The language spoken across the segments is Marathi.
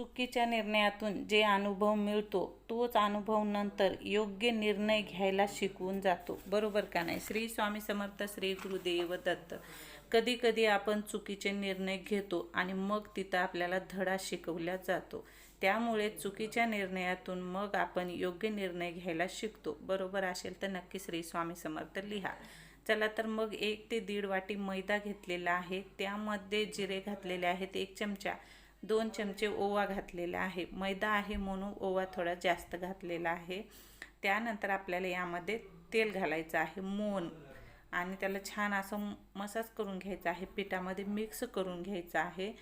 चुकीच्या निर्णयातून जे अनुभव मिळतो तोच अनुभव नंतर योग्य निर्णय घ्यायला शिकवून जातो. बरोबर का नाही? श्री स्वामी समर्थ श्री गुरुदेव दत्त. कधी कधी आपण चुकीचे निर्णय घेतो आणि मग तिथं आपल्याला धडा शिकवला जातो. त्यामुळे चुकीच्या निर्णयातून मग आपण योग्य निर्णय घ्यायला शिकतो. बरोबर असेल तर नक्की श्री स्वामी समर्थ लिहा. चला तर मग एक ते दीड वाटी मैदा घेतलेला आहे. त्यामध्ये जिरे घातलेले आहेत एक चमचा. दोन चमचे ओवा घातलेला आहे. मैदा आहे म्हणून ओवा थोडा जास्त घातलेला आहे. त्यानंतर आपल्याला यामध्ये तेल घालायचं आहे मोन. आणि त्याला छान असं मसाज करून घ्यायचं आहे. पिठामध्ये मिक्स करून घ्यायचं आहे.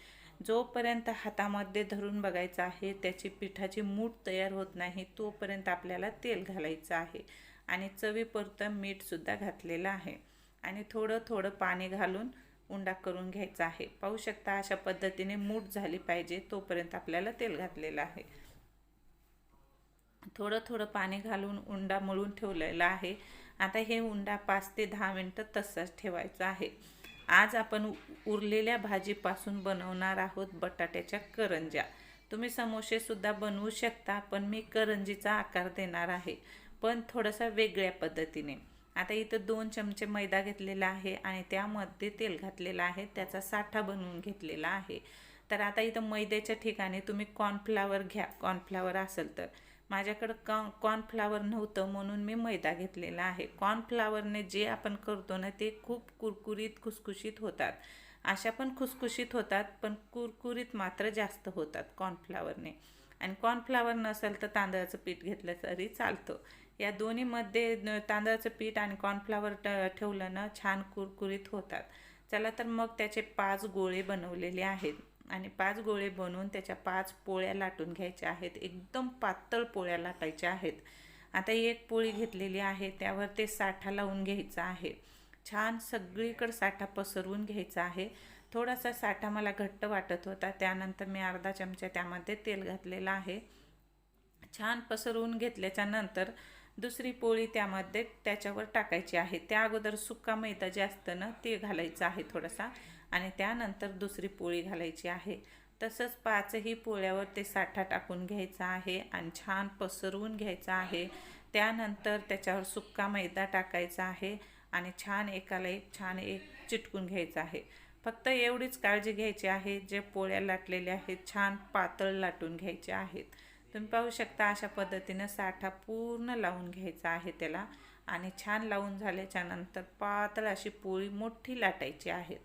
जोपर्यंत हातामध्ये धरून बघायचं आहे त्याची पिठाची मूठ तयार होत नाही तोपर्यंत आपल्याला तेल घालायचं आहे. आणि चवीपुरतं मीठसुद्धा घातलेलं आहे. आणि थोडं थोडं पाणी घालून उंडा करून घ्यायचा आहे. पाहू शकता अशा पद्धतीने मूठ झाली पाहिजे तोपर्यंत आपल्याला तेल घातलेलं आहे. थोडं थोडं पाणी घालून उंडा मळून ठेवलेला आहे. आता हे उंडा पाच ते दहा मिनटं तसंच ठेवायचं आहे. आज आपण उरलेल्या भाजीपासून बनवणार आहोत बटाट्याच्या करंज्या. तुम्ही समोसेसुद्धा बनवू शकता पण मी करंजीचा आकार देणार आहे. पण थोडासा वेगळ्या पद्धतीने. आता इथं दोन चमचे मैदा घेतलेला आहे आणि त्यामध्ये तेल घातलेलं आहे. त्याचा साठा बनवून घेतलेला आहे. तर आता इथं मैद्याच्या ठिकाणी तुम्ही कॉर्नफ्लावर घ्या. कॉर्नफ्लावर असेल तर. माझ्याकडं कॉ कॉर्नफ्लावर नव्हतं म्हणून मी मैदा घेतलेला आहे. कॉर्नफ्लावरने जे आपण करतो ना ते खूप कुरकुरीत खुसखुशीत होतात. अशा पण खुसखुशीत होतात पण कुरकुरीत मात्र जास्त होतात कॉर्नफ्लावरने आणि कॉर्नफ्लावर नसेल तर तांदळाचं पीठ घेतलं तरी चालतं. या दोन्हीमध्ये तांदळाचं पीठ आणि कॉर्नफ्लावर ट ठेवलं ना छान कुरकुरीत होतात. चला तर मग त्याचे पाच गोळे बनवलेले आहेत. आणि पाच गोळे बनवून त्याच्या पाच पोळ्या लाटून घ्यायच्या आहेत. एकदम पातळ पोळ्या लाटायच्या आहेत. आता एक पोळी घेतलेली आहे त्यावर ते साठा लावून घ्यायचा आहे. छान सगळीकडं साठा पसरवून घ्यायचा आहे. थोडासा साठा मला घट्ट वाटत होता त्यानंतर मी अर्धा चमचा त्यामध्ये तेल घातलेलं आहे. छान पसरवून घेतल्याच्या नंतर दुसरी पोळी त्यामध्ये त्याच्यावर टाकायची आहे. त्या अगोदर सुका मैदा जे असतं ना ते घालायचं आहे थोडासा आणि त्यानंतर दुसरी पोळी घालायची आहे. तसंच पाचही पोळ्यावर ते साठा टाकून घ्यायचा आहे आणि छान पसरवून घ्यायचा आहे. त्यानंतर त्याच्यावर सुक्का मैदा टाकायचा आहे आणि छान एकाला एक छान एक चिटकून घ्यायचं आहे. फक्त एवढीच काळजी घ्यायची आहे जे पोळ्या लाटलेल्या आहेत छान पातळ लाटून घ्यायचे आहेत. तुम्ही पाहू शकता अशा पद्धतीनं साठा पूर्ण लावून घ्यायचा आहे त्याला. आणि छान लावून झाल्याच्यानंतर पातळ अशी पोळी मोठी लाटायची आहे.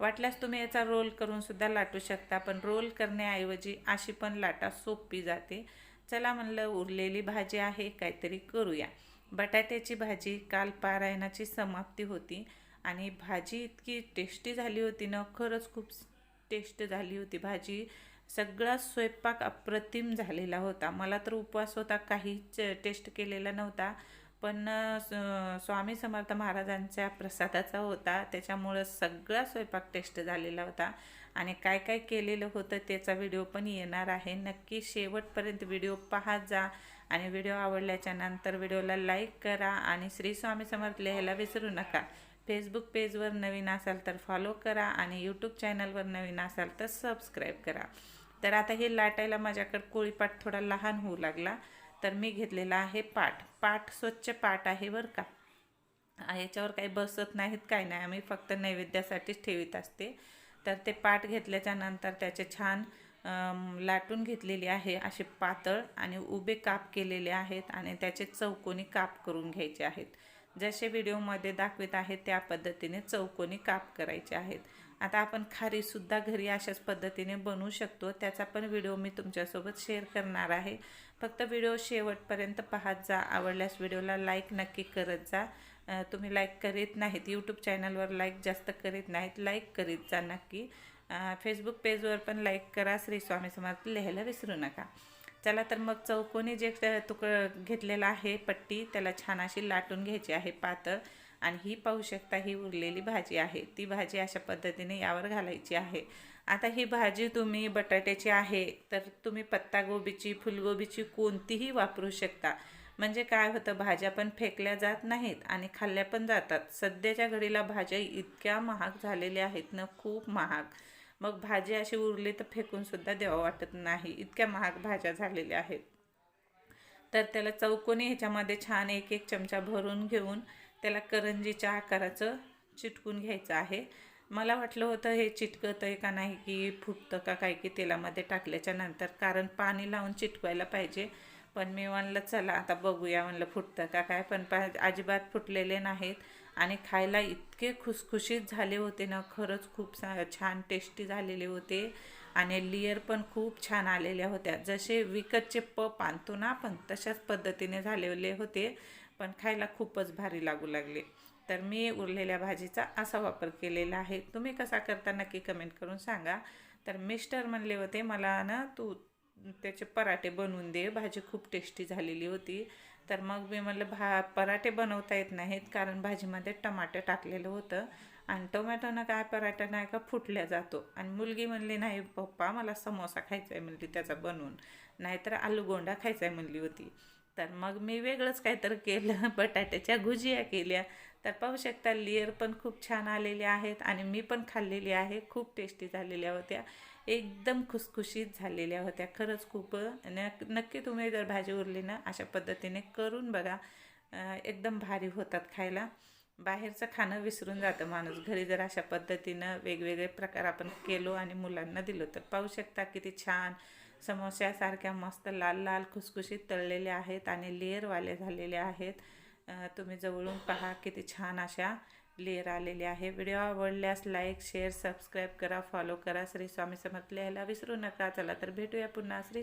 वाटल्यास तुम्ही याचा रोल करूनसुद्धा लाटू शकता पण रोल करण्याऐवजी अशी पण लाटा सोपी जाते. चला म्हणलं उरलेली भाजी आहे काहीतरी करूया. बटाट्याची भाजी काल पारायणाची समाप्ती होती आणि भाजी इतकी टेस्टी झाली होती ना खरंच खूप टेस्ट झाली होती भाजी. सगळा स्वयंपाक अप्रतिम झालेला होता. मला तर उपवास होता काहीच टेस्ट केलेला नव्हता. पण स्वामी समर्थ महाराजांच्या प्रसादाचा होता. त्याच्यामुळं सगळा स्वयंपाक टेस्ट झालेला होता. आणि काय काय केलेलं होतं त्याचा व्हिडिओ पण येणार आहे. नक्की शेवटपर्यंत व्हिडिओ पाहत जा. आणि व्हिडिओ आवडल्याच्या नंतर व्हिडिओला लाईक करा. आणि श्री स्वामी समर्थ लिहायला विसरू नका. फेसबुक पेजवर नवीन असाल तर फॉलो करा. आणि यूट्यूब चॅनलवर नवीन असाल तर सबस्क्राईब करा. तर आता हे लाटायला माझ्याकडं कोळीपाट थोडा लहान होऊ लागला. तर मी घेतलेला आहे पाट. पाट स्वच्छ पाट आहे बरं का. याच्यावर काही बसत नाहीत काय नाही. आम्ही फक्त नैवेद्यासाठीच ठेवीत असते. तर ते पाट घेतल्याच्या नंतर त्याचे छान लाटून घेतलेली आहे असे पातळ आणि उभे काप केलेले आहेत आणि त्याचे चौकोनी काप करून घ्यायचे आहेत. जसे व्हिडिओमध्ये दाखवित आहे त्या पद्धतीने चौकोनी काप करायचे आहेत. आता आपण खारीसुद्धा घरी अशाच पद्धतीने बनवू शकतो. त्याचा पण व्हिडिओ मी तुमच्यासोबत शेअर करणार आहे. फक्त व्हिडिओ शेवटपर्यंत पाहत जा. आवडल्यास व्हिडिओला लाईक नक्की करत जा. तुम्ही लाईक करीत नाहीत यूट्यूब चॅनलवर लाईक जास्त करीत नाहीत लाईक करीत जा नक्की. फेसबुक पेजवर पण लाईक करा. श्री स्वामी समर्थ लिहायला विसरू नका. चला तर मग चौकोनी जे तुक घेतलेला आहे पट्टी त्याला छान अशी लाटून घ्यायची आहे पातळ. आणि ही पाहू शकता ही उरलेली भाजी आहे. ती भाजी अशा पद्धतीने यावर घालायची आहे. आता ही भाजी तुम्ही बटाट्याची आहे तर तुम्ही पत्तागोबीची फुलगोबीची कोणतीही वापरू शकता. म्हणजे काय होतं भाज्या पण फेकल्या जात नाहीत आणि खाल्ल्या पण जातात. सध्याच्या घडीला भाज्या इतक्या महाग झालेल्या आहेत ना खूप महाग. मग भाजी अशी उरली तर फेकूनसुद्धा द्यावं वाटत नाही. इतक्या महाग भाज्या झालेल्या आहेत. तर त्याला चौकोनी ह्याच्यामध्ये छान एक एक चमचा भरून घेऊन त्याला करंजीच्या आकाराचं चिटकून घ्यायचं आहे. मला वाटलं होतं हे चिटकतं आहे का नाही की फुटतं का काय की तेलामध्ये टाकल्याच्या नंतर कारण पाणी लावून चिटकवायला पाहिजे. पण मी म्हणलं चला आता बघूया. म्हणलं फुटतं का काय? पण पा अजिबात फुटलेले नाहीत. आणि खायला इतके खुसखुशीत झाले होते ना खरंच खूप सा छान टेस्टी झालेले होते. आणि लेअर पण खूप छान आलेल्या होत्या. जसे विकतचे पप आणतो ना आपण तशाच पद्धतीने झालेले होते. पण खायला खूपच भारी लागू लागले. तर मी उरलेल्या भाजीचा असा वापर केलेला आहे. तुम्ही कसा करता नक्की कमेंट करून सांगा. तर मिस्टर म्हणले होते मला ना तू त्याचे पराठे बनवून दे. भाजी खूप टेस्टी झालेली होती. तर मग मी म्हणलं भा पराठे बनवता येत नाहीत कारण भाजीमध्ये टमाटे टाकलेलं होतं आणि टोमॅटोनं काय पराठा नाही का फुटल्या जातो. आणि मुलगी म्हणली नाही पप्पा मला समोसा खायचा आहे म्हणली त्याचा बनवून. नाहीतर आलूगोंडा खायचा आहे म्हणली होती. तर मग मी वेगळंच काहीतरी केलं बटाट्याच्या भुजिया केल्या. तर पाहू शकता लेअर पण खूप छान आलेल्या आहेत आणि मी पण खाल्लेली आहे. खूप टेस्टी झालेल्या होत्या. एकदम खुसखुशीत झालेल्या होत्या. खरंच खूप नक्की तुम्ही जर भाजी उरली ना अशा पद्धतीने करून बघा. एकदम भारी होतात खायला. बाहेरचं खाणं विसरून जातं माणूस. घरी जर अशा पद्धतीनं वेगवेगळे प्रकार आपण केलो आणि मुलांना दिलो तर पाहू शकता किती छान समोस्यासारख्या मस्त लाल लाल खुसखुशीत तळलेले आहेत आणि लेअरवाले झालेले आहेत. तुम्ही जवळून पहा किती छान अशा लेअर आलेले आहे. व्हिडिओ आवडल्यास लाईक शेअर सबस्क्राईब करा फॉलो करा. श्री स्वामी समर्थ लिहायला विसरू नका. चला तर भेटूया पुन्हा. श्री